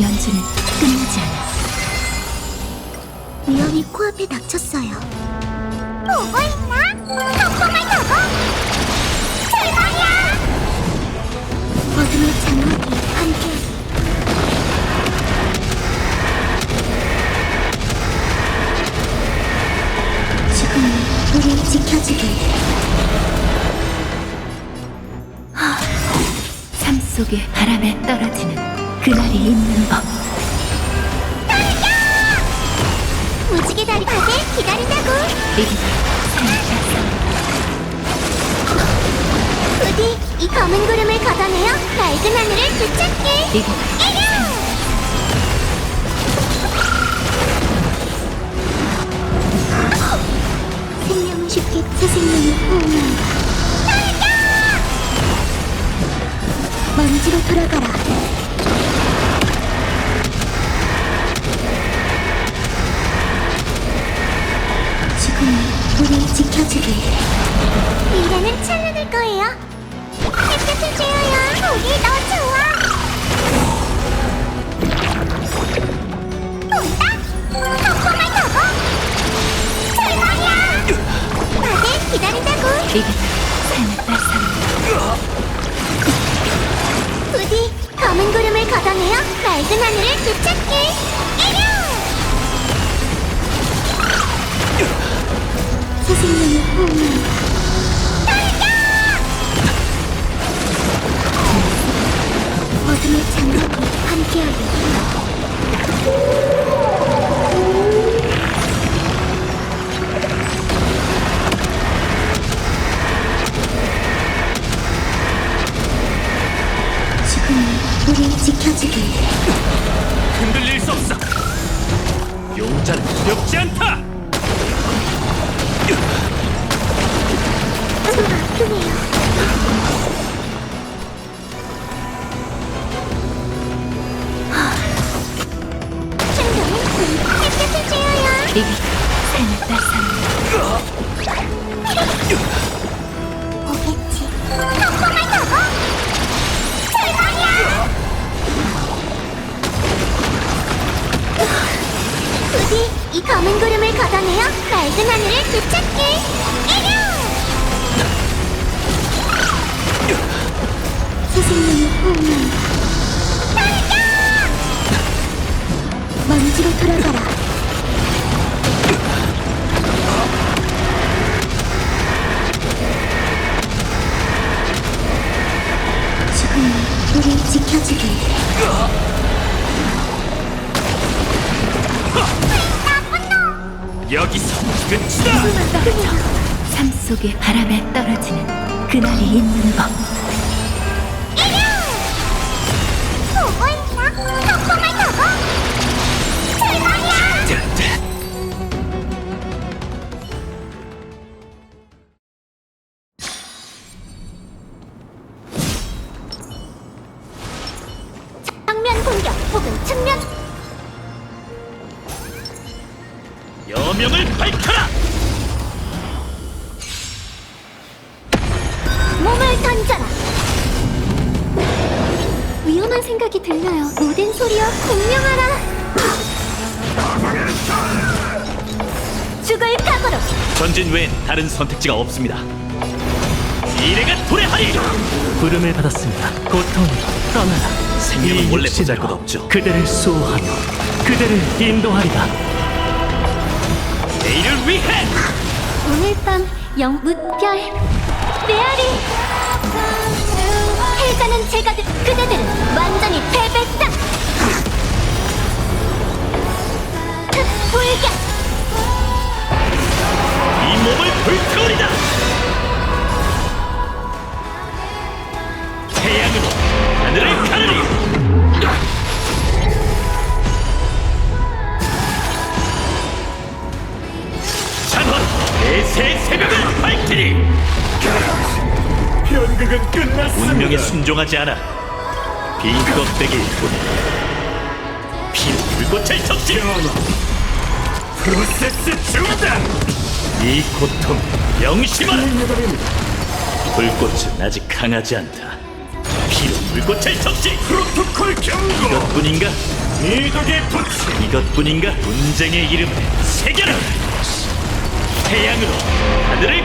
연주는 끝나지 않아. 위험이 코앞에 닥쳤어요. 보고 있나? 덕분을 두고 대박이야! 어둠의 장막이 함께 지금은 우리 지켜주길 삶 속에 바람에 떨어지는 그날이 있는 법. 무지개 다리 다들 기다린다고. 삶의 부디 이 검은 구름을 걷어내어 맑은 하늘을 되찾게 이기다 생명은 쉽게 새 생명을 호응한다 먼지로 돌아가라 햇볕을 쬐어야 보기 더 좋아 본다 덕분을 두고 대박이야 다들 기다린다고. 부디 검은 구름을 걷어내어 맑은 하늘을 되찾게 새 생명을 호 어둠의 장막이 함께하길 우리 지켜주길 흔들릴 수 없어. 용자는 두렵지 않다. 좀 아프네요 이기다 삶의 따스함. 오겠지 덕분을 두고 대박이야 부디 이 검은 구름을 걷어내어 맑은 하늘을 되찾게 이려 새 생명을 호응한다. 먼지로 돌아가라 여기서 끝이다. 삶 속에 바람에 떨어지는 그날이 있는 법. 보고 있나? 덕분을 두고 대박이야 정면 공격 혹은 측면 여명을 밝혀라. 몸을 던져라 위험한 생각이 들려요 모든 소리여 공명하라 죽을 각오로 전진 외엔 다른 선택지가 없습니다. 미래가 도래하리. 부름을 받았습니다. 고통이 떠나라. 생명은 원래 보잘 것 없죠. 그대를 수호하며 그대를 인도하리라. 내일을 위해! 오늘 밤 영 무별 메아리! 해자는 제가 들 연극은 끝났습니다. 운명에 순종하지 않아. 빈 껍데기일 뿐. 피로 불꽃을 적시. 프로세스 중단. 이 고통 명심하라. 불꽃은 아직 강하지 않다. 피로 불꽃 불꽃을 적시 프로토콜 경고 이것뿐인가 미덕의 부치 이것뿐인가 분쟁의 이름 새겨라 태양으로 하늘을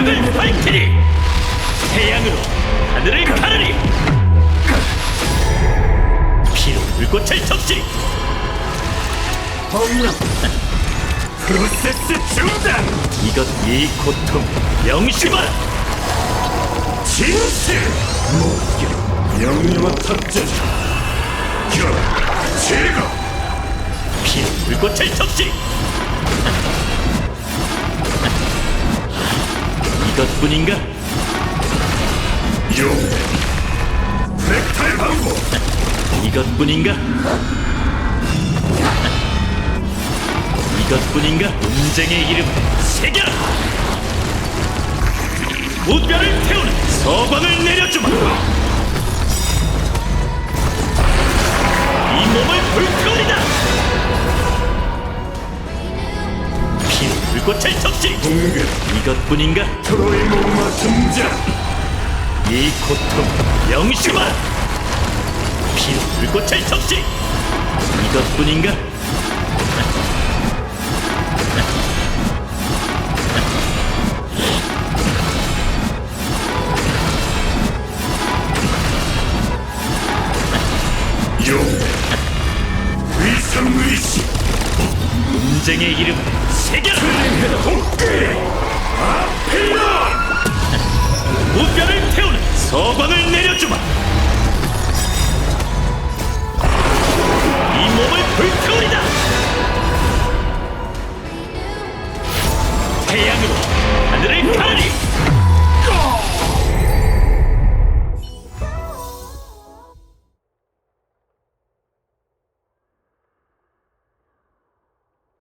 새벽을 밝히리. 태양으로 하늘을 가르리. 피로 불꽃을 적시 홈런 프로세스 중단. 이것 이 고통 명심하라. 진실. 명령한 탑재자 결 제거. 피로 불꽃을 적시 이것뿐인가? 용 넥타이 방법. 이것뿐인가? 이것뿐인가? 분쟁의 이름 새겨라! 무뼈를 태우는 서광을 내려주마 불꽃을 적시 이것뿐인가? 트로이 목마 등장 이 고통 명심하라 피로 불꽃을 적시 이것뿐인가? 용 위성의식. 분쟁의 이름 새겨라 도끼! 아필라! 무뼈를 태우는 서방을 내려주마! 이 몸을 불태우리다! 태양으로 하늘을 가르리!